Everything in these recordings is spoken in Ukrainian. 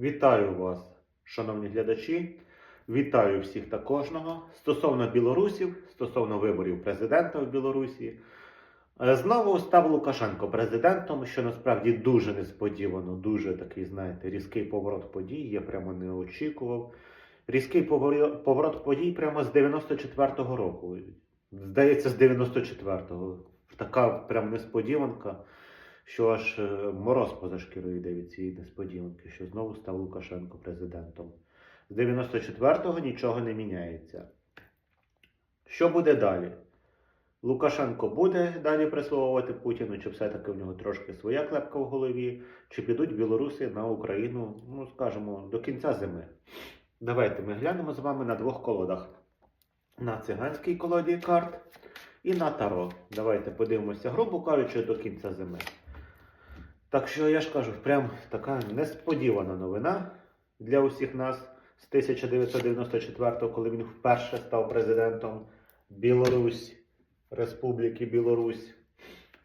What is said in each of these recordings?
Вітаю вас, шановні глядачі. Вітаю всіх та кожного. Стосовно білорусів, стосовно виборів президента в Білорусі. Е, Знову став Лукашенко президентом, що насправді дуже несподівано, дуже такий, знаєте, різкий поворот подій. Я прямо не очікував. Різкий поворот подій прямо з 94-го року. Здається, з 94-го. Така прям несподіванка що аж е, мороз поза шкірою йде від цієї несподіванки, що знову став Лукашенко президентом. З 94-го нічого не міняється. Що буде далі? Лукашенко буде далі прислуговувати Путіну, чи все-таки в нього трошки своя клепка в голові, чи підуть білоруси на Україну, ну скажімо, до кінця зими. Давайте ми глянемо з вами на двох колодах: на циганській колоді карт і на таро. Давайте подивимося, грубо кажучи, до кінця зими. Так що я ж кажу, прям така несподівана новина для усіх нас з 1994-го, коли він вперше став президентом Білорусь, Республіки Білорусь.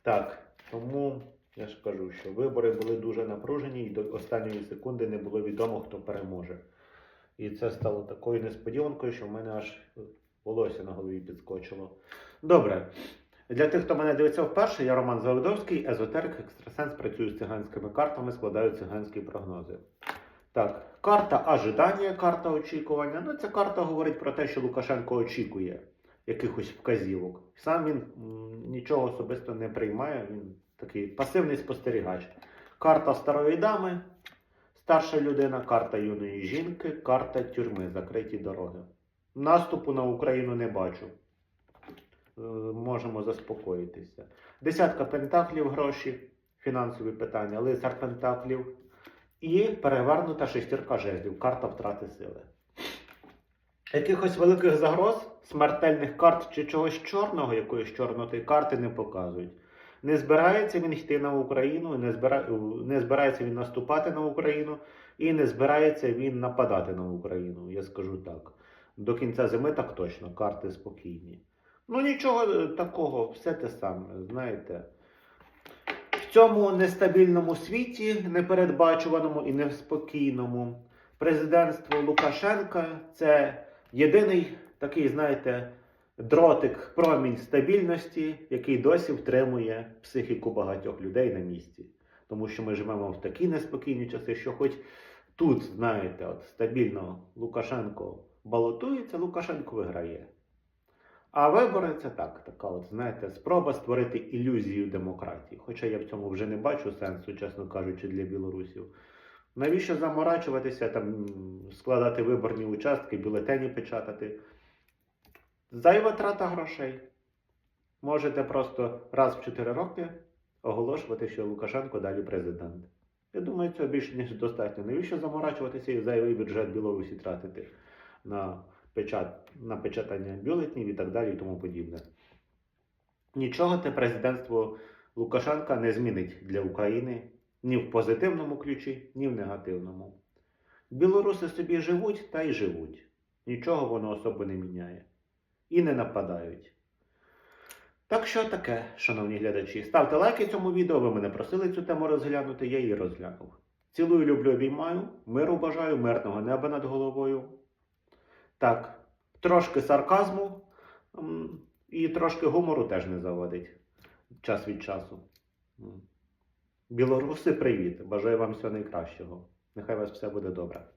Так, тому я ж кажу, що вибори були дуже напружені і до останньої секунди не було відомо, хто переможе. І це стало такою несподіванкою, що в мене аж волосся на голові підскочило. Добре. Для тих, хто мене дивиться вперше, я Роман Заводовський, езотерик, екстрасенс, працюю з циганськими картами, складаю циганські прогнози. Так, карта ожидання, карта очікування. Ну, ця карта говорить про те, що Лукашенко очікує якихось вказівок. Сам він нічого особисто не приймає, він такий пасивний спостерігач. Карта старої дами, старша людина, карта юної жінки, карта тюрми, закриті дороги. Наступу на Україну не бачу. Е, можемо заспокоїтися. Десятка пентаклів гроші, фінансові питання, лицар пентаклів і перевернута шестірка жезлів, карта втрати сили. Якихось великих загроз, смертельних карт чи чогось чорного, якоїсь чорнотої карти не показують. Не збирається він йти на Україну, не, збира... не збирається він наступати на Україну і не збирається він нападати на Україну. Я скажу так. До кінця зими так точно, карти спокійні. Ну нічого е, такого, все те саме, знаєте. В цьому нестабільному світі, непередбачуваному і неспокійному, президентство Лукашенка це єдиний такий, знаєте, дротик, промінь стабільності, який досі втримує психіку багатьох людей на місці. Тому що ми живемо в такі неспокійні часи, що хоч тут, знаєте, от стабільно Лукашенко балотується, Лукашенко виграє. А вибори це так, така от, знаєте, спроба створити ілюзію демократії. Хоча я в цьому вже не бачу сенсу, чесно кажучи, для білорусів. Навіщо заморачуватися, там, складати виборні участки, бюлетені печатати? Зайва трата грошей. Можете просто раз в 4 роки оголошувати, що Лукашенко далі президент. Я думаю, цього більше ніж достатньо. Навіщо заморачуватися і зайвий бюджет Білорусі тратити на печат, на печатання бюлетнів і так далі і тому подібне. Нічого те президентство Лукашенка не змінить для України ні в позитивному ключі, ні в негативному. Білоруси собі живуть та й живуть. Нічого воно особо не міняє. І не нападають. Так що таке, шановні глядачі, ставте лайки цьому відео, ви мене просили цю тему розглянути, я її розглянув. Цілую, люблю, обіймаю, миру бажаю, мирного неба над головою. Так, трошки сарказму і трошки гумору теж не заводить час від часу. Білоруси, привіт! Бажаю вам всього найкращого. Нехай у вас все буде добре.